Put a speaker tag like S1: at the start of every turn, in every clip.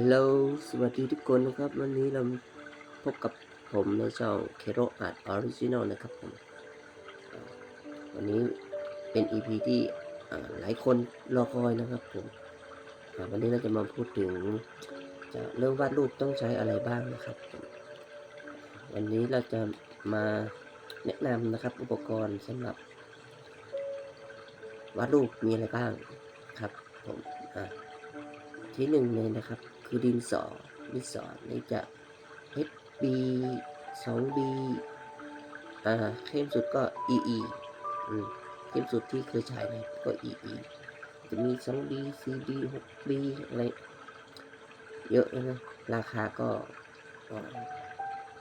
S1: ฮัลโหล สวัสดีทุกคนนะครับ วันนี้เราพบกับผมในช่องเคโรอาร์ตออริจินอลนะครับผม วันนี้เป็น EP ที่อ่หลายคนรอคอยนะครับผม วันนี้เราจะมาพูดถึง จะเรื่องวาดรูปต้องใช้อะไรบ้างนะครับ วันนี้เราจะมาแนะนำนะครับอุปกรณ์สำหรับวาดรูปมีอะไรบ้างครับผมอ่าที่หนึ่งเลยนะครับ คือดินสอดินสอนี่จะ HB 2B อ่าเข้มสุดก็ EE อืมเข้มสุดที่เคยใช้นะก็ EE จะมี 2B 4B 6B อะไรเยอะนะ ราคาก็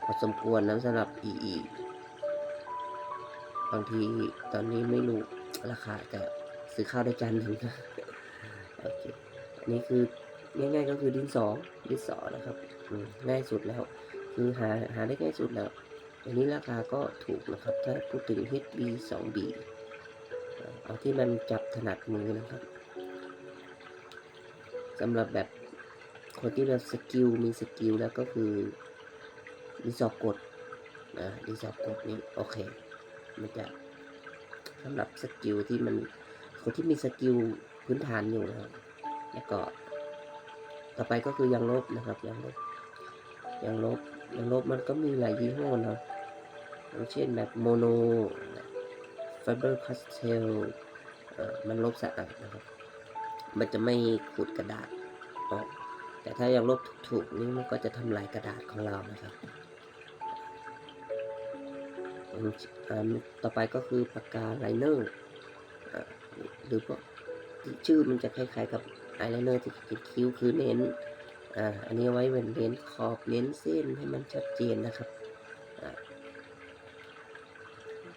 S1: พอสมควรนะสำหรับ EE บางทีตอนนี้ไม่รู้ราคาแต่ซื้อข้าวได้จานหนึ่งนะโอเค อันนี้คือ ง่ายๆก็คือดินสอดินสอนะครับง่ายสุดแล้ว คือหาหาได้ง่ายสุดแล้วอันนี้ราคาก็ถูกนะครับ ถ้าพูดถึง HB 2B เอ่อเอาที่มันจับถนัดมือนะครับสำหรับแบบคนที่แบบสกิลมีสกิลแล้วก็คือดินสอกดนะดินสอกดนี่โอเคมันจะสำหรับสกิลที่มันคนที่มีสกิลพื้นฐานอยู่นะครับแล้วก็ ต่อไปก็คือยางลบนะครับยางลบยางลบยางลบมันก็มีหลายยี่ห้อนะอย่างเช่นแบบโมโนไฟเบอร์คาสเทลมันลบสะอาดนะครับ มันจะไม่ขูดกระดาษออกแต่ถ้ายางลบถูกๆนี่มันก็จะทำลายกระดาษของเรานะครับต่อไปก็คือปากกาไลเนอร์หรือพวกชื่อมันจะคล้ายๆกับ อายไลเนอร์ที่ขียนคิ้วคือเน้นอ่าอันนี้ไว้เป็นเน้นขอบเน้นเส้นให้มันชัดเจนนะครับอ่า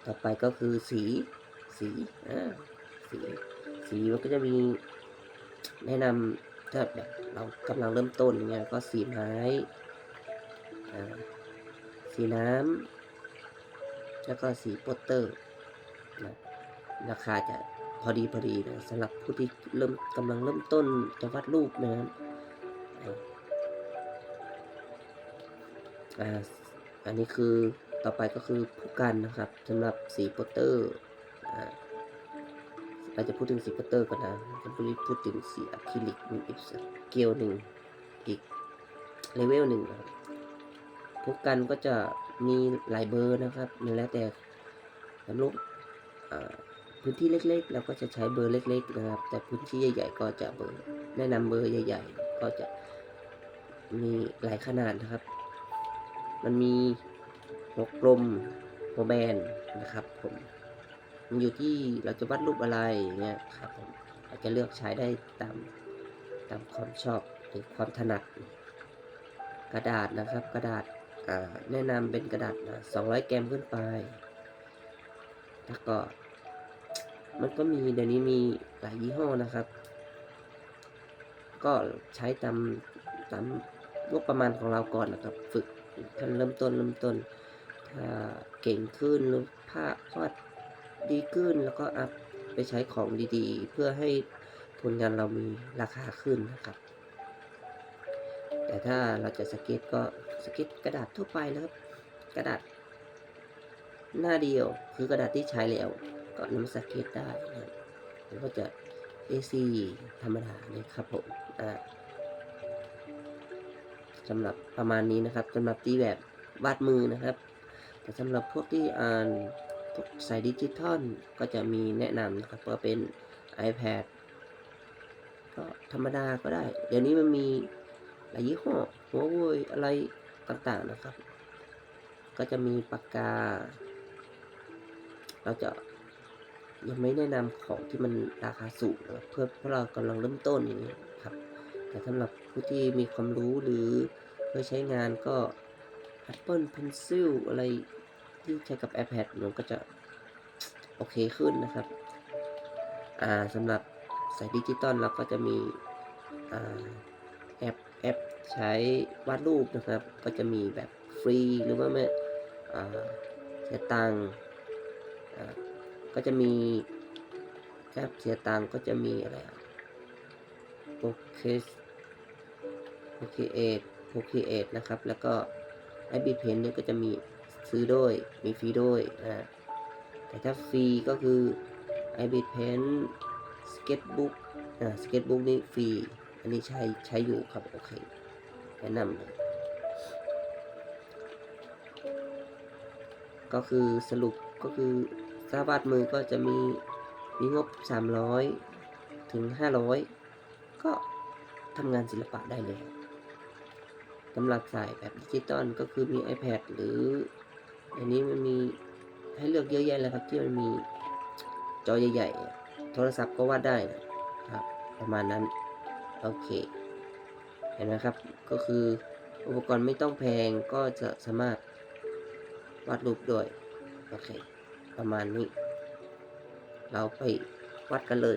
S1: ต่อไปก็คือสีสีอ่าสีสีมันก็จะมีแนะนำถ้าแบบเรากำลังเริ่มต้นอย่างเงี้ยก็สีไม้อ่าสีน้ำแล้วก็สีโปสเตอร์นะราคาจะ พอดีพอดีนะสำหรับผู้ที่เริ่มกำลังเริ่มต้นจะวาดรูปนะครับอ่าอันนี้คือต่อไปก็คือผู้กันนะครับสำหรับสีโปสเตอร์อ่าเราจะพูดถึงสีโปสเตอร์ก่อนนะจะพูดพูดถึงสีอะคริลิกอีกสเกลหนึ่งอีกเลเวลหนึ่งนะครับผู้กันก็จะมีหลายเบอร์นะครับมันแล้วแต่สำหรับอ่า พื้นที่เล็ก ๆ เราก็จะใช้เบอร์เล็ก ๆ นะครับ แต่พื้นที่ใหญ่ ๆ ก็จะเบอร์แนะนำเบอร์ใหญ่ ๆ ก็จะมีหลายขนาดนะครับ มันมีหัวกลมหัวแบนนะครับ ผมมันอยู่ที่เราจะวาดรูปอะไรอย่างเงี้ยครับผมเราจจะเลือกใช้ได้ตามตามความชอบหรือความถนัด กระดาษนะครับ กระดาษแนะนำเป็นกระดาษสองร้อยแกรมขึ้นไปแล้วก็ มันก็มีเดี๋ยวนี้มีหลายยี่ห้อนะครับ ก็ใช้ตามตามงบประมาณของเราก่อนนะครับ ฝึกท่านเริ่มต้นเริ่มต้นถ้าเก่งขึ้นหรือภาพวาดดีขึ้นแล้วก็อัพไปใช้ของดีๆ เพื่อให้ผลงานเรามีราคาขึ้นนะครับ แต่ถ้าเราจะสเก็ตก็สเก็ตกระดาษทั่วไปนะครับ กระดาษหน้าเดียวคือกระดาษที่ใช้แล้ว ก็นำสเก็ตได้นะครับมันก็จะ AC ธรรมดาเลยครับผมอ่าสำหรับประมาณนี้นะครับสำหรับที่แบบวาดมือนะครับ แต่สำหรับพวกที่อ่านพวกสายดิจิทัลก็จะมีแนะนำนะครับก็เป็น iPad ก็ธรรมดาก็ได้ เดี๋ยวนี้มันมีหลายยี่ห้อหัวเว่ยอะไรต่างๆนะครับ ก็จะมีปากกา เราจะ ยังไม่แนะนำของที่มันราคาสูงนะครับเพื่อเพราะเรากำลังเริ่มต้นอย่างนี้ครับ แต่สำหรับผู้ที่มีความรู้หรือเคยใช้งานก็ Apple Pencil อะไรที่ใช้กับ iPad มันก็จะโอเคขึ้นนะครับ อ่าสำหรับสายดิจิตอลเราก็จะมีอ่าแอปแอปใช้วาดรูปนะครับ ก็จะมีแบบฟรีหรือว่าไม่อ่าเสียตังค์ ก็จะมีแอปเสียตังก็จะมีอะไรโอเค Procreate Procreate นะครับ แล้วก็ Adobe Paint เนี่ยก็จะมีซื้อด้วยมีฟรีด้วยอ่าแต่ถ้าฟรีก็คือ Adobe Paint Sketchbook อ่า Sketchbook นี่ฟรี อันนี้ใช้ใช้อยู่ครับ โอเคแนะนำเลยก็คือสรุปก็คือ ถ้าวาดมือก็จะมีมีงบ 300 ถึง 500 ก็ทำงานศิลปะได้เลยสำหรับสายแบบดิจิตอลก็คือมี iPad หรือ อันนี้มันมีให้เลือกเยอะแยะเลยครับที่มันมีจอใหญ่ๆ โทรศัพท์ก็วาดได้นะครับ ประมาณนั้น โอเค เห็นไหมครับ ก็คืออุปกรณ์ไม่ต้องแพงก็จะสามารถวาดรูปด้วย โอเค ประมาณนี้ เราไปวัดกันเลย